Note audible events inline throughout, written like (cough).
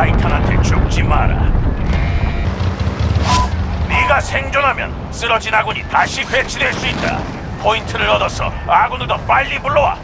타이탄한테 죽지 마라. 네가 생존하면 쓰러진 아군이 다시 배치될 수 있다. 포인트를 얻어서 아군을 더 빨리 불러와.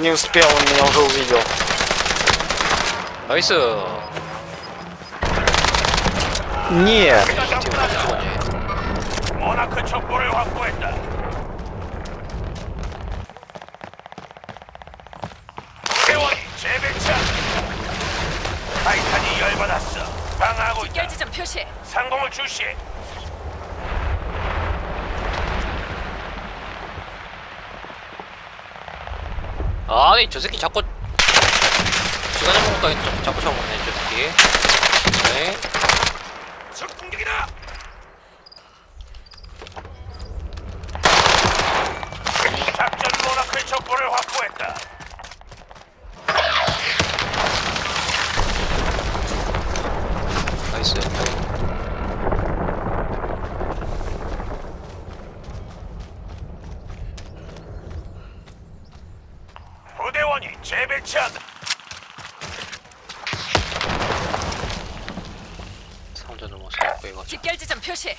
не успел, он меня уже увидел. 나이스 Нет. 지금 어디 죽었니 모나크 첩보를 확보했다. 대원이 재배치한다. 타이탄이 열받았어. 방하고 있다. 결지점 표시. 상공을 주시해. 아니 저 새끼 자꾸 시간 잡아먹다 자꾸, 자꾸 잡아먹네 저 새끼 네 적 공격이다. 작전 모나크의 첩보를 확보했다. 나이스 부대원이 재배치한다. 상자 넘어서 갖고 이거 집결지점 표시.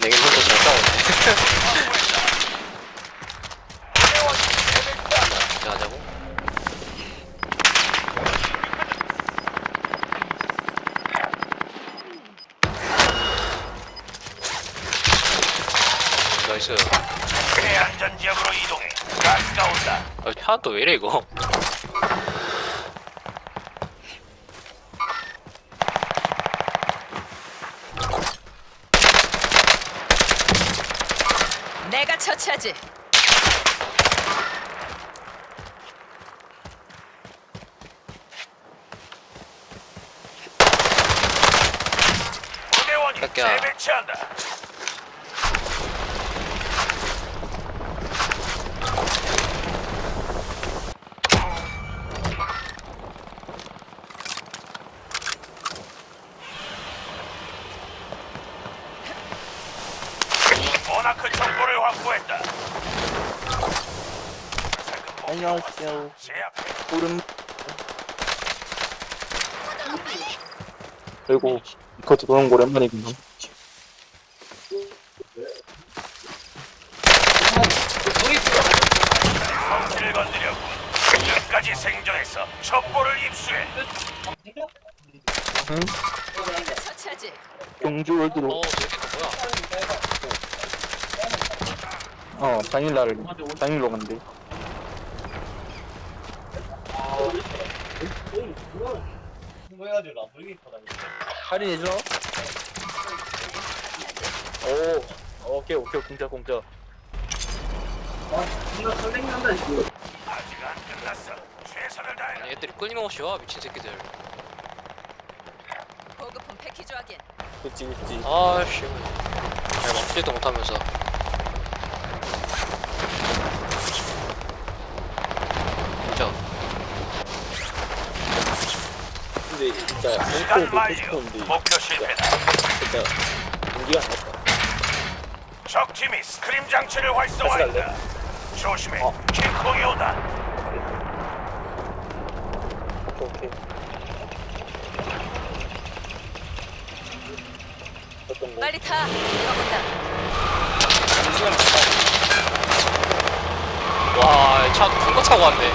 내게 혼자 잘 싸우네 부대원이 재배치한다. 진짜 하자고 나이스 해안전 지역으로 이동해. 가스가 온다. 아 차 또 왜 이래 이거 내가 처치하지. 재배치한다. 모나크 정보를 확보했다. 안녕하세요. 구름. 그리고 이거 들어오는 거 오랜만이구나. 성질을 건드렸고 끝까지 생존해서 첩보를 입수해. 응? 내가 처치하지. 경주를 들어. 어 어, 당일날 당일로 간대. 할인해줘. 오, 오케이 오케이 공짜 공짜. 아직 안 끝났어. 최선을 다해. 아니 애들이 끊임없이 와 미친 새끼들 보급품 패키지 확인. 그치 그치. 아씨 잘 멈추지도 못하면서 진짜 근데 진짜 시간 만료. 목표 실패다. 진짜 공기가 나왔다. 적 팀이 스크림 장치를 활성화했다. 조심해. 어. 킹콩이 오다. 오케이. 어떤 거? 빨리 타. 내가 본다. 시간 차큰거 타고 왔네 아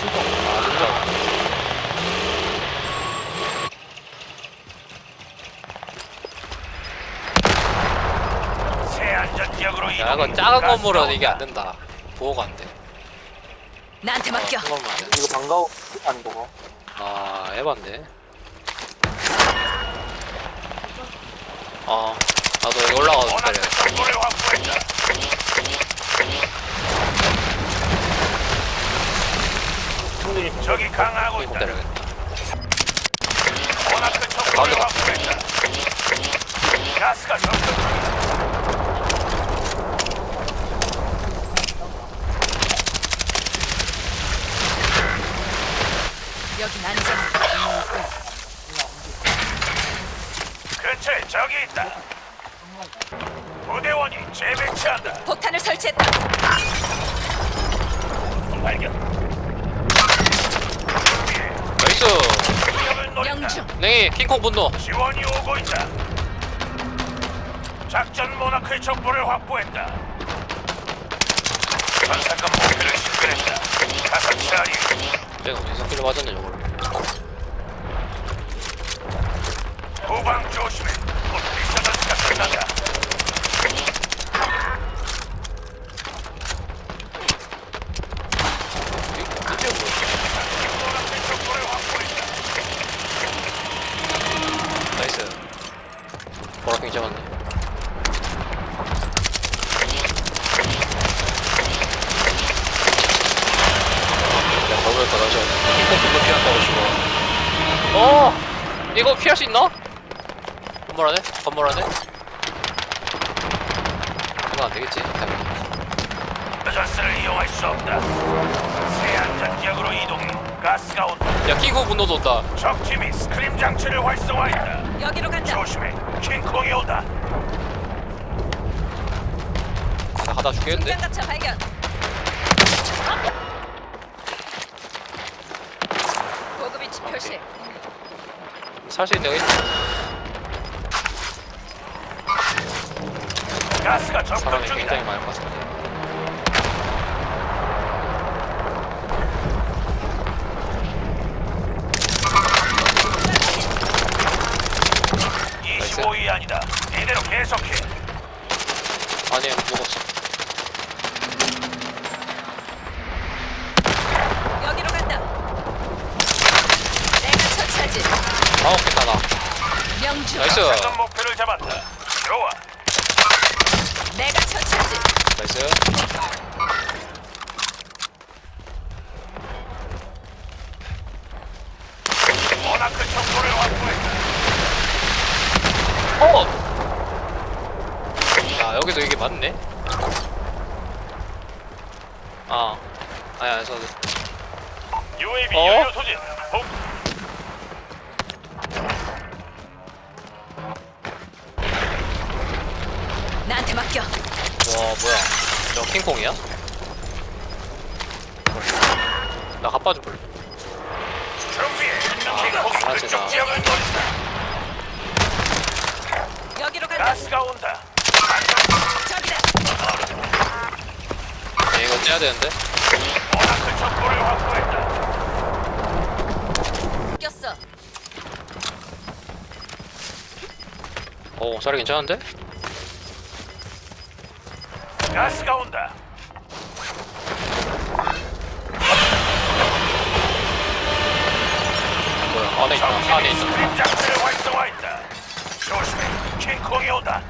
진짜 새 안전 지역으로 이동. 야 이거 작은 건물은 이게 안 된다 보호가 안 돼 나한테 맡겨. 안돼 이거 방과후 아닌 거고. 아 에반데 어 나도 여기 올라가서 원하는 기다려 정보를 확보했다. 형들이 적이 강하고 꼭 있다. 기다려야겠다 원하는 정보를 확보했다. 가스가 접근 중이다. 여긴 안전. 근처에 적이 있다. 부대원이 재배치한다. 폭탄을 설치했다. 발견. 나이스 위험을 노린다. 명중. 냉이 킹콩 분노 지원이 오고 있다. 작전 모나크의 정보를 확보했다. 전사건 목표를 식별했다. 가서 처리. 내가 어디서 끼를 맞았네 저걸 후방 조심해. 곧 보라킹 잡았네 야 너무했다 나 지금 킹콩 분노 피한다고 지금 어! 이거 피할 수 있나? 건물 안에? 건물 안에? 이거 안 되겠지? 전선을 이용할 수 없다. 새 안전 지역으로 이동해. 가스가 온다. 야 킹콩 분노도 온다 적팀이 스크림 장치를 활성화했다. 여기로 간다. 조심해. 킹콩이 온다. 나 가다 죽겠는데? 중장갑차 발견. 보급 위치 표시. 살 수 있는 거 있나? 가스가 접근 사람이 중이다. 굉장히 많을 것 같은데 25위 아니다. 이대로 계속해. 아니 죽었어 여기로 간다. 내가 처치하지. 아홉 개 타나 명중. 나이스 작전 목표를 잡았다. 좋아. 내가 처치하지. 나이스 모나크 정보를 확보했다. 어! 야 여기도 이게 맞네? 아 아니야 저 UAV 어? 연료 소진. 복. 맡겨. 와 뭐야 저 킹콩이야? 나 갑바 좀 볼래 준비해. 아, 지역을 노린다. 여기로 간다. 가스가 온다. 저기다. 야, 이거 째야 되는데 정보를 확보했다. 꼈어. 오 자리 괜찮은데? 가스가 온다. 뭐야 안에 있다 안에 있다 활성화했다. 조심해. 킹콩이 온다.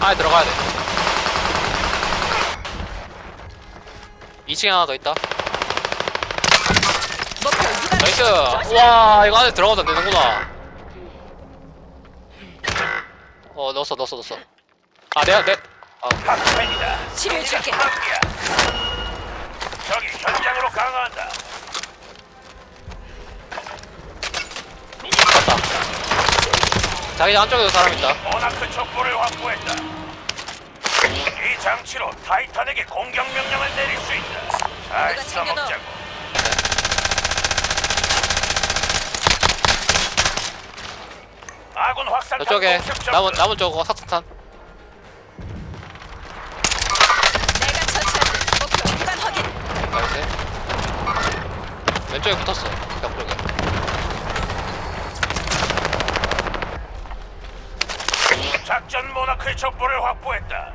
안에 들어가야 돼 2층에 하나 더 있다. 나이스 와 이거 안에 들어가도 안 되는구나 어 넣었어 넣었어 넣었어 아 내가 내 아, 탑펜이다. 치료해 줄게. 탑이야. 적이 현장으로 강화한다. 맞다 자기 안쪽에도 사람 있다 모나크 촉보를 확보했다. 이 장치로 타이탄에게 공격 명령을 내릴 수 있다. 잘 누가? 써먹자고. 아군 확산탄 저쪽에. 남은 남은 저거 사탄탄 왼쪽에 붙었어 벽 쪽에 작전 모나크의 첩보를 확보했다.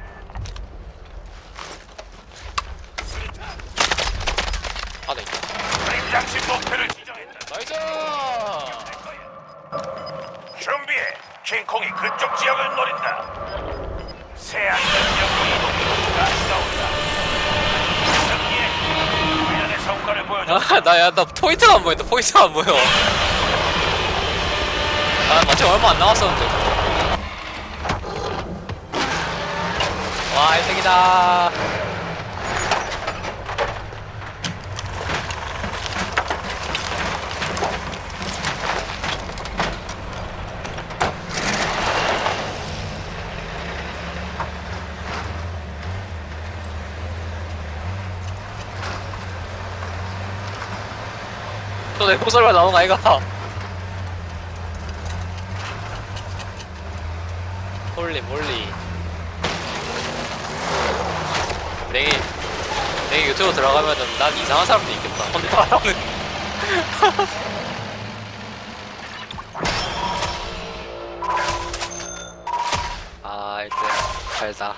안에 있다 장치 목표를 지정했다. 나이스 준비해. 킹콩이 그쪽 지역을 노린다. 새 안전지역으로 이동. 가스가 온다. 성과를 보여줘. 아 나야 나 포인트가 안 보인다. 포인트가 안 보여. 아 마침 얼마 안 남았었는데. 와 1등이다 또내 목소리가 나온 거 아이가? 홀리 몰리. 내게 내게 유튜브 들어가면은 난 이상한 사람도 있겠다. (laughs) 혼자 말하는. (laughs) 아 일단 잘다